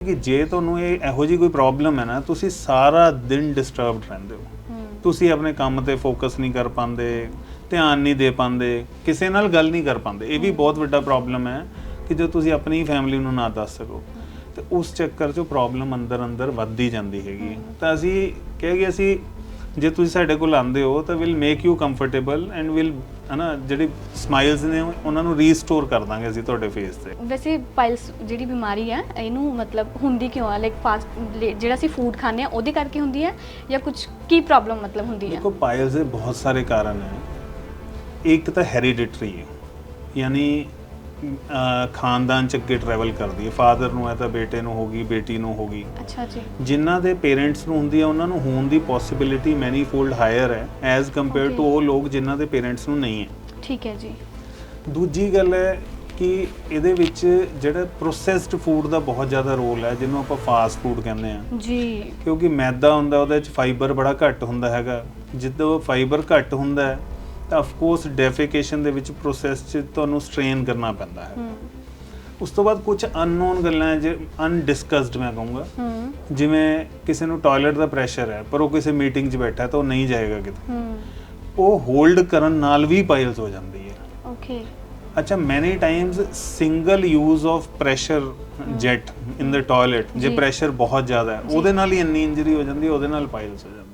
ਕਿ ਜੇ ਤੁਹਾਨੂੰ ਇਹ ਇਹੋ ਜੀ ਕੋਈ ਪ੍ਰੋਬਲਮ ਹੈ ਨਾ ਤੁਸੀਂ ਸਾਰਾ ਦਿਨ ਡਿਸਟਰਬਡ ਰਹਿੰਦੇ ਹੋ। ਤੁਸੀਂ ਆਪਣੇ ਕੰਮ ਤੇ ਫੋਕਸ ਨਹੀਂ ਕਰ ਪਾਉਂਦੇ ਧਿਆਨ ਨਹੀਂ ਦੇ ਪਾਉਂਦੇ ਕਿਸੇ ਨਾਲ ਗੱਲ ਨਹੀਂ ਕਰ ਪਾਉਂਦੇ। ਇਹ ਵੀ ਬਹੁਤ ਵੱਡਾ ਪ੍ਰੋਬਲਮ ਹੈ ਕਿ ਜੋ ਤੁਸੀਂ ਆਪਣੀ ਫੈਮਿਲੀ ਨੂੰ ਨਾ ਦੱਸ ਸਕੋ। ਤੇ ਉਸ ਚੱਕਰ 'ਚੋਂ ਪ੍ਰੋਬਲਮ ਅੰਦਰ ਅੰਦਰ ਵੱਧਦੀ ਜਾਂਦੀ ਹੈਗੀ ਤਾਂ ਅਸੀਂ ਕਹੇ ਕਿ ਅਸੀਂ ਜੇ ਤੁਸੀਂ ਸਾਡੇ ਕੋਲ ਆਉਂਦੇ ਹੋ ਤਾਂ will make you comfortable and will ਹਨਾ ਜਿਹੜੇ ਸਮਾਈਲਸ ਨੇ ਉਹਨਾਂ ਨੂੰ ਰੀਸਟੋਰ ਕਰ ਦਾਂਗੇ ਅਸੀਂ ਤੁਹਾਡੇ ਫੇਸ ਤੇ। ਵੈਸੇ ਪਾਈਲਸ ਜਿਹੜੀ ਬਿਮਾਰੀ ਹੈ ਇਹਨੂੰ ਮਤਲਬ ਹੁੰਦੀ ਕਿਉਂ ਹੈ ਲਾਈਕ ਫਾਸਟ ਜਿਹੜਾ ਅਸੀਂ ਫੂਡ ਖਾਂਦੇ ਆ ਉਹਦੇ ਕਰਕੇ ਹੁੰਦੀ ਹੈ ਜਾਂ ਕੁਝ ਕੀ ਪ੍ਰੋਬਲਮ ਮਤਲਬ ਹੁੰਦੀ ਹੈ ਦੇਖੋ ਪਾਇਲਸ ਦੇ ਬਹੁਤ ਸਾਰੇ ਕਾਰਨ ਹੈ ਇੱਕ ਤਾਂ ਹੈਰੀਡਿਟਰੀ ਹੈ ਯਾਨੀ ਖਾਨਦਾਨ ਚ ਅੱਗੇ ਟਰੈਵਲ ਕਰਦੀ ਹੈ। ਫਾਦਰ ਨੂੰ ਹੈ ਤਾਂ ਬੇਟੇ ਨੂੰ ਹੋਗੀ ਬੇਟੀ ਨੂੰ ਹੋਗੀ ਅੱਛਾ ਜੀ। ਜਿਨ੍ਹਾਂ ਦੇ ਪੇਰੈਂਟਸ ਨੂੰ ਹੁੰਦੀ ਹੈ ਉਹਨਾਂ ਨੂੰ ਹੋਣ ਦੀ ਪੋਸਿਬਿਲਿਟੀ ਮੈਨੀ ਫੋਲਡ ਹਾਇਰ ਹੈ ਐਜ਼ ਕੰਪੇਅਰ ਟੂ. ਉਹ ਲੋਕ ਜਿਨ੍ਹਾਂ ਦੇ ਪੇਰੈਂਟਸ ਨੂੰ ਨਹੀਂ ਹੈ। ਠੀਕ ਹੈ ਜੀ। ਦੂਜੀ ਗੱਲ ਹੈ ਕਿ ਇਹਦੇ ਵਿੱਚ ਜਿਹੜਾ ਪ੍ਰੋਸੈਸਡ ਫੂਡ ਦਾ ਬਹੁਤ ਜ਼ਿਆਦਾ ਰੋਲ ਹੈ ਜਿਹਨੂੰ ਆਪਾਂ ਫਾਸਟ ਫੂਡ ਕਹਿੰਦੇ ਆ ਜੀ। ਕਿਉਂਕਿ ਮੈਦਾ ਹੁੰਦਾ ਉਹਦੇ ਵਿੱਚ ਫਾਈਬਰ ਬੜਾ ਘੱਟ ਹੁੰਦਾ ਹੈਗਾ। ਜਦੋਂ ਫਾਈਬਰ ਘੱਟ ਹੁੰਦਾ ਹੈ ਤਾਂ ਆਫ ਕੋਰਸ ਡੈਫੀਕੇਸ਼ਨ ਦੇ ਵਿੱਚ ਪ੍ਰੋਸੈਸ 'ਚ ਤੁਹਾਨੂੰ ਸਟ੍ਰੇਨ ਕਰਨਾ ਪੈਂਦਾ ਹੈ। ਉਸ ਤੋਂ ਬਾਅਦ ਕੁਝ ਅਨਨੋਨ ਗੱਲਾਂ ਜੇ ਅਨਡਿਸਕਸਡ ਮੈਂ ਕਹੂੰਗਾ। ਜਿਵੇਂ ਕਿਸੇ ਨੂੰ ਟਾਇਲਟ ਦਾ ਪ੍ਰੈਸ਼ਰ ਹੈ ਪਰ ਉਹ ਕਿਸੇ ਮੀਟਿੰਗ 'ਚ ਬੈਠਾ ਹੈ ਤਾਂ ਉਹ ਨਹੀਂ ਜਾਏਗਾ ਕਿਤੇ। ਉਹ ਹੋਲਡ ਕਰਨ ਨਾਲ ਵੀ ਪਾਇਲਸ ਹੋ ਜਾਂਦੀ ਹੈ। ਓਕੇ ਅੱਛਾ many times single use of pressure jet in the toilet ਜੇ। ਪ੍ਰੈਸ਼ਰ ਬਹੁਤ ਜ਼ਿਆਦਾ ਹੈ। ਉਹਦੇ ਨਾਲ ਹੀ ਇੰਨੀ ਇੰਜਰੀ ਹੋ ਜਾਂਦੀ ਹੈ ਉਹਦੇ ਨਾਲ ਪਾਇਲਸ ਹੋ ਜਾਂਦੀ।